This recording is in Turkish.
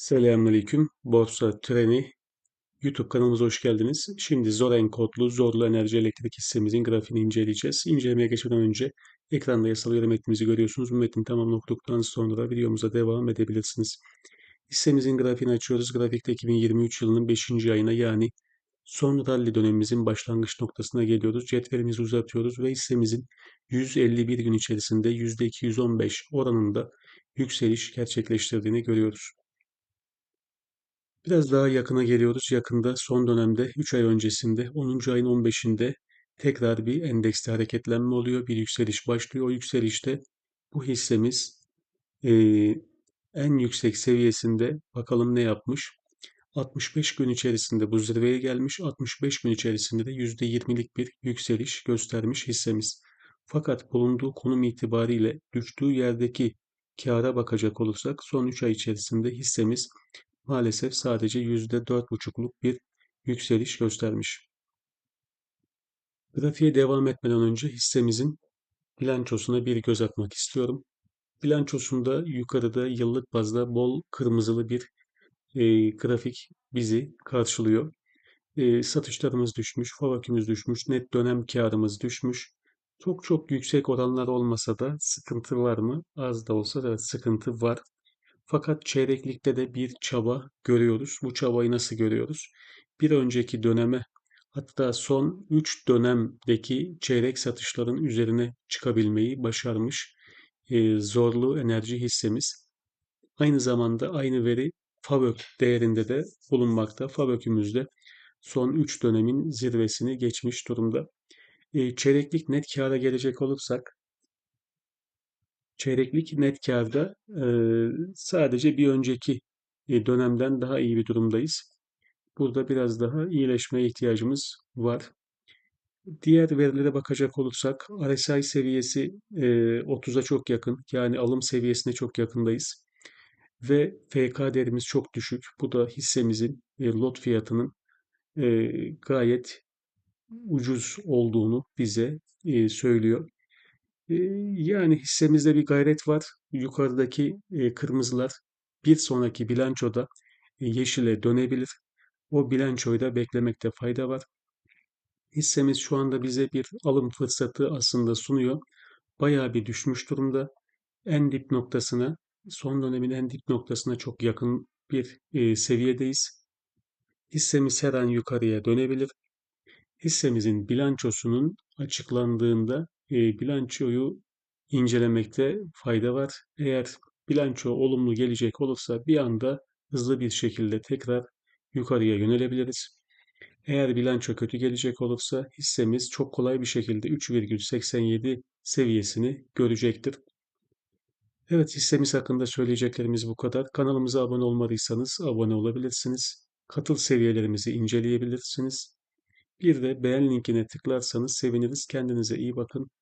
Selamünaleyküm. Borsa Treni YouTube kanalımıza hoş geldiniz. Şimdi Zoren kodlu Zorlu Enerji Elektrik hissemizin grafiğini inceleyeceğiz. İncelemeye geçmeden önce ekranda yasal yorum metnimizi görüyorsunuz. Bu metni tamamını okuduktan sonra videomuza devam edebilirsiniz. Hissemizin grafiğini açıyoruz. Grafikte 2023 yılının 5. ayına yani son rally dönemimizin başlangıç noktasına geliyoruz. Cetvelimizi uzatıyoruz ve hissemizin 151 gün içerisinde %215 oranında yükseliş gerçekleştirdiğini görüyoruz. Biraz daha yakına geliyoruz. Yakında son dönemde 3 ay öncesinde 10. ayın 15'inde tekrar bir endekste hareketlenme oluyor. Bir yükseliş başlıyor. O yükselişte bu hissemiz e, en yüksek seviyesinde bakalım ne yapmış. 65 gün içerisinde bu zirveye gelmiş. 65 gün içerisinde de %20'lik bir yükseliş göstermiş hissemiz. Fakat bulunduğu konum itibariyle düştüğü yerdeki kâra bakacak olursak son 3 ay içerisinde hissemiz maalesef sadece %4,5'luk bir yükseliş göstermiş. Grafiğe devam etmeden önce hissemizin bilançosuna bir göz atmak istiyorum. Bilançosunda yukarıda yıllık bazda bol kırmızılı bir e, grafik bizi karşılıyor. E, satışlarımız düşmüş, favakümüz düşmüş, net dönem karımız düşmüş. Çok çok yüksek oranlar olmasa da sıkıntı var mı? Az da olsa da sıkıntı var. Fakat çeyreklikte de bir çaba görüyoruz. Bu çabayı nasıl görüyoruz? Bir önceki döneme hatta son 3 dönemdeki çeyrek satışların üzerine çıkabilmeyi başarmış e, zorlu enerji hissemiz. Aynı zamanda aynı veri FAVÖK değerinde de bulunmakta. FAVÖK'ümüzde son 3 dönemin zirvesini geçmiş durumda. E, çeyreklik net kâra gelecek olursak çeyreklik net kârda e, sadece bir önceki e, dönemden daha iyi bir durumdayız. Burada biraz daha iyileşmeye ihtiyacımız var. Diğer verilere bakacak olursak RSI seviyesi e, 30'a çok yakın. Yani alım seviyesine çok yakındayız. Ve FK değerimiz çok düşük. Bu da hissemizin e, lot fiyatının e, gayet ucuz olduğunu bize e, söylüyor. E, yani hissemizde bir gayret var. Yukarıdaki e, kırmızılar bir sonraki bilançoda e, yeşile dönebilir. O bilançoyu da beklemekte fayda var. Hissemiz şu anda bize bir alım fırsatı aslında sunuyor. Bayağı bir düşmüş durumda. En dip noktasına, son dönemin en dip noktasına çok yakın bir e, seviyedeyiz. Hissemiz her an yukarıya dönebilir. Hissemizin bilançosunun açıklandığında bilançoyu incelemekte fayda var. Eğer bilanço olumlu gelecek olursa bir anda hızlı bir şekilde tekrar yukarıya yönelebiliriz. Eğer bilanço kötü gelecek olursa hissemiz çok kolay bir şekilde 3,87 seviyesini görecektir. Evet hissemiz hakkında söyleyeceklerimiz bu kadar. Kanalımıza abone olmadıysanız abone olabilirsiniz. Katıl seviyelerimizi inceleyebilirsiniz. Bir de beğen linkine tıklarsanız seviniriz. Kendinize iyi bakın.